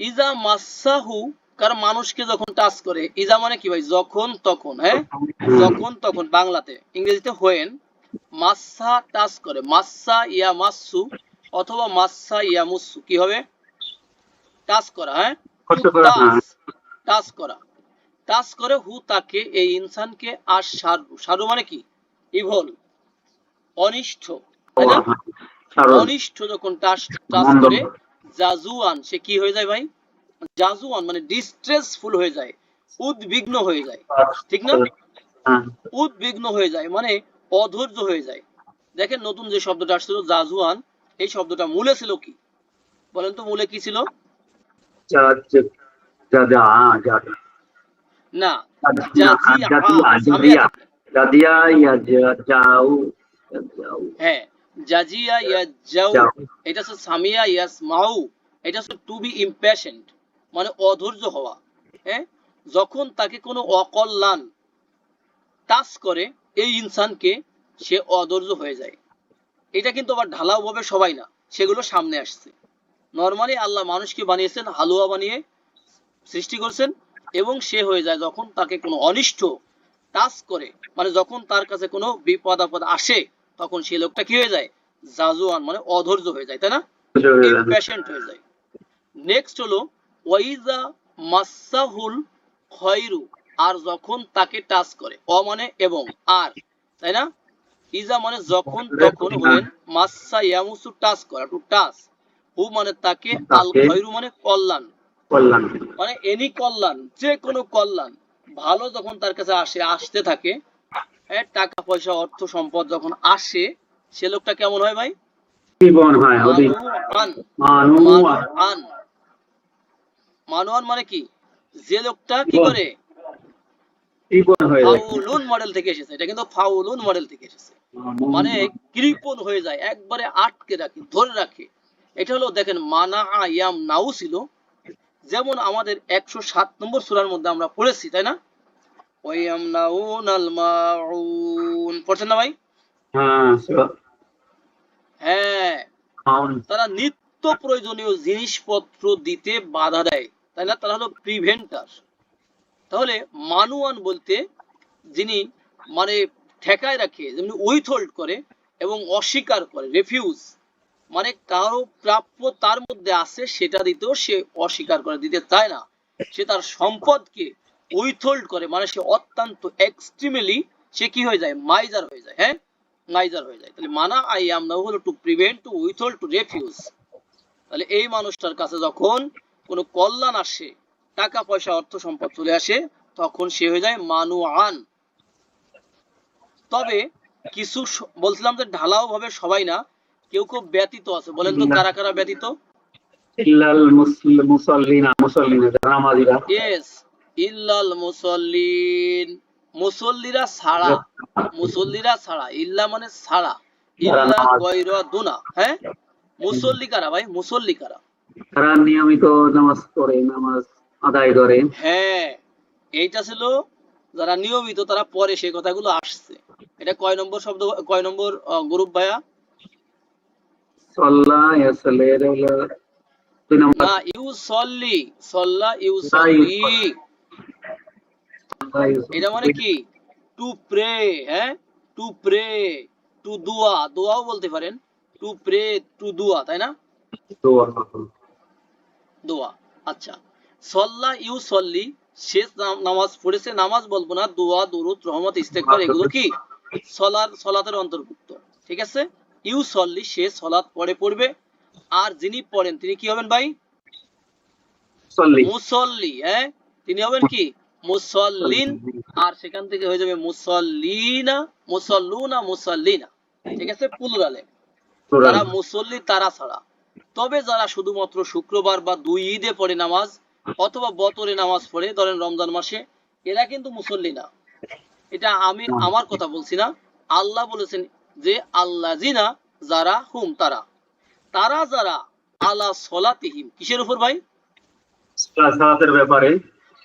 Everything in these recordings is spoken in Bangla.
ইজা মাসাহু কারণ মানুষকে যখন টাচ করে ইজা মানে কি ভাই? যখন তখন হ্যাঁ? যখন তখন বাংলাতে। ইংরেজিতে হোয়েন মাসা টাচ করে। মাসা ইয়া মাসু অথবা মাসা ইয়া মুসু। কি হবে? টাচ করা হ্যাঁ? টাচ করা। টাচ করে হু তাকে এই ইনসানকে আর সারু। সারু মানে কি? ইভল অনিষ্ঠ। তাই না? অনিষ্ঠ যখন টাচ টাচ করে জাজুয়ান সে কি হয়ে যায় ভাই? জাজুয়ান মানে ডিস্ট্রেসফুল হয়ে যায় উদ্বিগ্ন হয়ে যায়। ঠিক না? হ্যাঁ। উদ্বিগ্ন হয়ে যায় মানে অধৈর্য হয়ে যায়। দেখেন নতুন যে শব্দটা আসছিল জাজুয়ান এই শব্দটা মূলে ছিল কি? বলেন তো মূলে কি ছিল? না হ্যাঁ জাজিয়া ইয়া জাউ এটা হচ্ছে সামিয়া এটা হচ্ছে টু বি ইম্পেশেন্ট মানে অধৈর্য হওয়া হ্যাঁ? যখন তাকে কোনো অকল্যাণ টাচ করে এই ইনসানকে সে অধৈর্য হয়ে যায়। এটা কিন্তু আবার ঢালাও ভাবে সবাই না সেগুলো সামনে আসছে। নর্মালি আল্লাহ মানুষকে বানিয়েছেন হালুয়া বানিয়ে সৃষ্টি করছেন এবং সে হয়ে যায় যখন তাকে কোনো অনিষ্ট টাচ করে মানে যখন তার কাছে কোনো বিপদ আপদ আসে তখন সে লোকটা কি হয়ে যায়? জাজুয়ান মানে অধৈর্য হয়ে যায় তাই না? ইমপেশেন্ট হয়ে যায়। নেক্সট হলো ওয়াইজা মাসাহুল খয়রু আর যখন তাকে টাচ করে অ মানে এবং আর তাই না? ইজা মানে যখন তখন হলেন মাসা ইয়ামুসু টাচ করা টু টাচ। হু মানে তাকে আল। খয়রু মানে কল্যাণ। কল্যাণ। মানে এনি কল্যাণ যে কোনো কল্যাণ। ভালো যখন তার কাছে আসে আসতে থাকে টাকা পয়সা অর্থ সম্পদ যখন আসে সে লোকটা কেমন হয় ভাই? মানুয়ান মানু কি? যে লোকটা কি করে? ফাউলুন মডেল থেকে এসেছে। এটা কিন্তু ফাউলুন মডেল থেকে এসেছে। মানে কৃপণ হয়ে যায় একবারে আটকে রাখে ধরে রাখে। এটা হলো দেখেন মানা নাও ছিল যেমন আমাদের একশো সাত নম্বর সূরার মধ্যে আমরা পড়েছি তাই না? ওয়াম নাউন আল মাউন পড়ছেন না ভাই? হ্যাঁ হ্যাঁ। তারা নিত্য প্রয়োজনীয় জিনিসপত্র দিতে বাধা দেয়। তাই না? তারা হলো প্রিভেন্টার তাহলে মানুয়ান বলতে যিনি মানে ঠেকায় রাখে যেমনি উইথহোল্ড করে এবং অস্বীকার করে রেফিউজ মানে কারও প্রাপ্য তার মধ্যে আছে সেটা দিতেও সে অস্বীকার করে দিতে চায় না। সে তার সম্পদকে উইথহোল্ড করে মানে সে অত্যন্ত এক্সট্রিমলি সে কি হয়ে যায়? মাইজার হয়ে যায় হ্যাঁ? মাইজার হয়ে যায়। তাহলে মানা আই আম নাও হলো to prevent to withhold to refuse. তাহলে এই মানুষটার কাছে যখন কোনো কল্যাণ আসে টাকা পয়সা অর্থ সম্পদ চলে আসে তখন সে হয়ে যায় মানুয়ান। তবে কিছু বলছিলাম যে ঢালাও ভাবে সবাই না কেউ কেউ ব্যতীত আছে। বলেন তো কারা কারা ব্যতীত? ইল্লাল মুসল- মুসল্লিনা মুসল্লিনা যারা নামাজিরা ইয়েস ইল্লাল মুসল্লিন। মুসল্লিরা ছাড়া। মুসল্লিরা ছাড়া। ইল্লা মানে ছাড়া। ইল্লা গয়রা দুনা। হ্যাঁ? মুসল্লি কারা ভাই? মুসল্লি কারা? তারা নিয়মিত নামাজ পড়ে নামাজ আদায় করে। হ্যাঁ। এইটা ছিল যারা নিয়মিত তারা পরে সেই কথাগুলো আসছে। এটা কয় নম্বর শব্দ? কয় নম্বর গ্রুপ ভাইয়া? সল্লা ইয়াসাল্লি এটা হলো দুই নম্বর না ইউ সল্লি সল্লা ইউ সল্লি এটা মানে কি? টু প্রে হ্যাঁ? টু প্রে টু দুয়া দোয়াও বলতে পারেন। টু প্রে টু দুয়া তাই না? দোয়া। আচ্ছা। সল্লা ইউ সল্লি শেষ নামাজ পড়েছে নামাজ বলব না দোয়া দুরুদ রহমত ইস্তেগফার এগুলো কি? সলার সলাতের অন্তর্ভুক্ত ঠিক আছে? ইউ সল্লি সে সলাত পড়ে পড়বে। আর যিনি পড়েন তিনি কি হবেন ভাই? মুসল্লি হ্যাঁ? তিনি হবেন কি? মুসল্লিন আর সেখান থেকে হয়ে যাবে মুসল্লিনা মুসল্লুনা মুসল্লিনা। ঠিক আছে? প্লুরালে। যারা মুসল্লি তারা ছাড়া। তবে যারা শুধুমাত্র শুক্রবার বা দুই ঈদে পড়ে নামাজ অথবা বতরে নামাজ পড়ে ধরেন রমজান মাসে এরা কিন্তু মুসল্লি না এটা আমি আমার কথা বলছি না। আল্লাহ বলেছেন যে আল্লাহ জিনা যারা হুম তারা। তারা যারা আলা সলাতিহিম। কিসের উপর ভাই? সালাতের ব্যাপারে।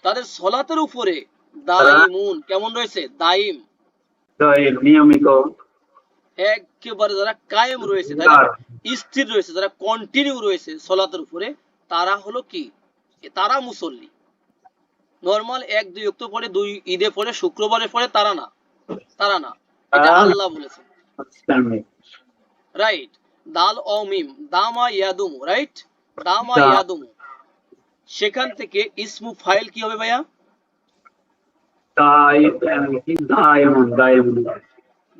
তাদের সলাতের উপরে। দাইমুন কেমন রয়েছে? দাইম নিয়মিত। একেবারে যারা কায়েম রয়েছে তাই না? স্থির রয়েছে যারা কন্টিনিউ রয়েছে সলাতের উপরে তারা হলো কি? তারা মুসল্লি। নর্মাল এক দুই অক্ট পরে দুই ঈদে পরে শুক্রবারে পরে তারা না। তারা না। এটা আল্লাহ বলেছেন রাইট দাল ও মিম দামা ইয়াদুমু রাইট দামা। ইয়াদুমু। সেখান থেকে ইসমু ফাইল কি হবে ভাইয়া? দাইমুন দাইমুন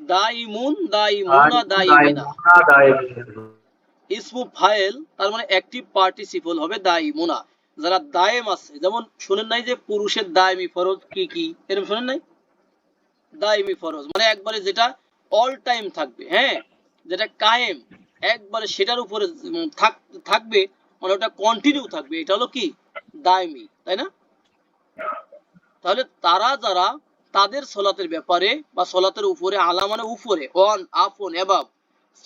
দাইমুন দাইমুনা দাইমিনা ইসমু ফাইল তার মানে অ্যাক্টিভ পার্টিসিপল হবে দাইমুনা যারা দায়েম আছে যেমন শুনেন নাই যে পুরুষের দায়মি ফরজ কি কি? এরকম শুনেন নাই? দায়মি ফরজ মানে একবারে যেটা অল টাইম থাকবে হ্যাঁ? যেটা কায়েম একবারে সেটার উপরে থাক- থাকবে মানে ওটা কন্টিনিউ থাকবে, এটা হলো কি? দায়মি, তাই না? তাহলে তারা যারা তাদের সলাতের ব্যাপারে বা সলাতের উপরে, আলা মানে উপরে অন আপন এবাব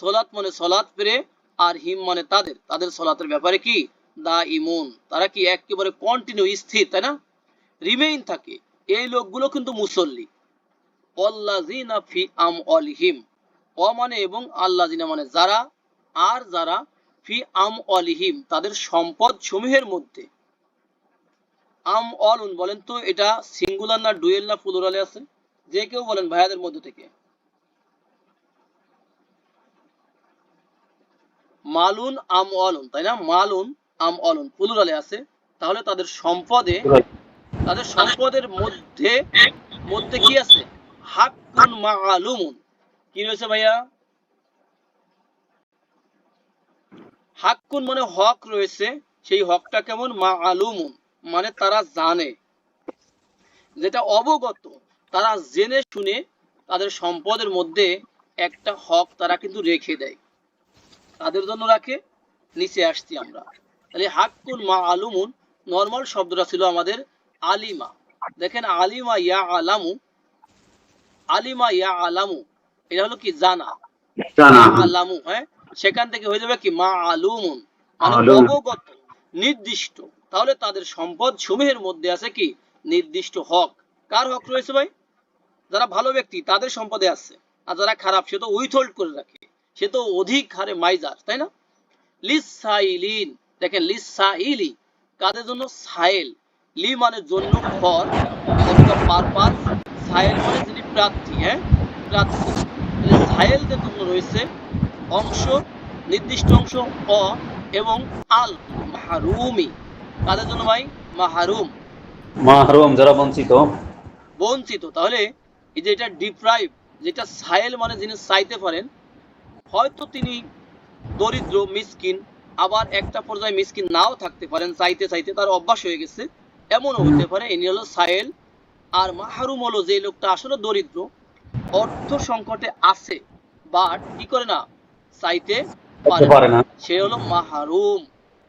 সলাত মানে সলাত পেরে আর হিম মানে তাদের তাদের সলাতের ব্যাপারে কি? দা ইমুন তারা কি একেবারে কন্টিনিউ স্থির, তাই না? রিমেইন থাকে। এই লোকগুলো কিন্তু মুসল্লি। অল্লাজিনা ফি আম অলিহিম অ মানে এবং আল্লাজিনা মানে যারা, আর যারা ফি আম অলিহিম তাদের সম্পদ সমূহের মধ্যে। আম অলুন বলেন তো এটা সিঙ্গুলার না ডুয়েল না প্লুরালে আছে? যে কেউ বলেন ভাইয়াদের মধ্যে থেকে। মালুন আম অলুন তাই না? মালুন আম অলুন প্লুরালে আছে তাহলে তাদের সম্পদে তাদের সম্পদের মধ্যে মধ্যে কি আছে? হাক্কুন মাআলুমুন কি রয়েছে ভাইয়া? হাক্কুন মানে হক রয়েছে সেই হকটা কেমন? মাআলুমুন মানে তারা জানে। যেটা অবগত তারা জেনে শুনে তাদের সম্পদের মধ্যে একটা হক তারা কিন্তু রেখে দেয়। তাদের জন্য রাখে নিচে আসছি আমরা। তাহলে হাক্কুন মা আলুমুন নর্মাল শব্দটা ছিল আমাদের আলিমা। দেখেন আলিমা ইয়া আলামু আলিমা ইয়া আলামু এটা হলো কি? জানা। আলামু হ্যাঁ? সেখান থেকে হয়ে যাবে কি? মা আলুমুন। মানে আলুম। অবগত নির্দিষ্ট। তাহলে তাদের সম্পদ সমূহের মধ্যে আছে কি? নির্দিষ্ট হক। কার হক রয়েছে ভাই? যারা ভালো ব্যক্তি তাদের সম্পদে আছে। আর যারা খারাপ সে তো উইথহোল্ড করে রাখে। সে তো অধিক হারে মাইজার তাই না? লিসাইলিন। দেখেন লিসাইলি কাদের জন্য? সাইল লি মানে জন্য ফর পারপাস সাইল মানে যিনি প্রার্থী হ্যাঁ? প্রার্থী। সাইলদের জন্য রয়েছে অংশ নির্দিষ্ট অংশ অ এবং আল মাহরুমি কাদের জন্য ভাই? মাহরুম। মাহরুম যারা বঞ্চিত। বঞ্চিত। তাহলে এই যে এটা ডিপ্রাইভ যেটা সাইল মানে যিনি চাইতে পারেন হয়তো তিনি দরিদ্র মিসকিন আবার একটা পর্যায়ে মিসকিন নাও থাকতে পারেন চাইতে চাইতে তার অভ্যাস হয়ে গেছে। এমনও হতে পারে ইনি হলো সাইল আর মাহরুম হলো যে লোকটা আসলে দরিদ্র অর্থ সংকটে আছে বাট কি করে না চাইতে পারে না। সে হলো মাহারুম।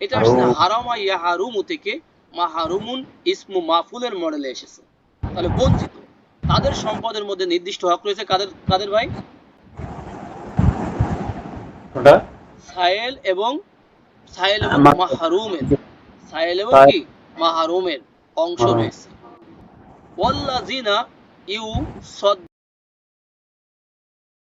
এটা আসলে হারামা ইয়াহারুমু থেকে মাহারুমুন ইসমু মাফুলের মডেলে এসেছে। তাহলে বঞ্চিত। তাদের সম্পদের মধ্যে নির্দিষ্ট হক রয়েছে কাদের কাদের ভাই? সায়েল এবং সায়েল এবং মাহারুমের। সায়েল এবং কি? মাহারুমের অংশ। রয়েছে। ওয়াল্লাযিনা ইউ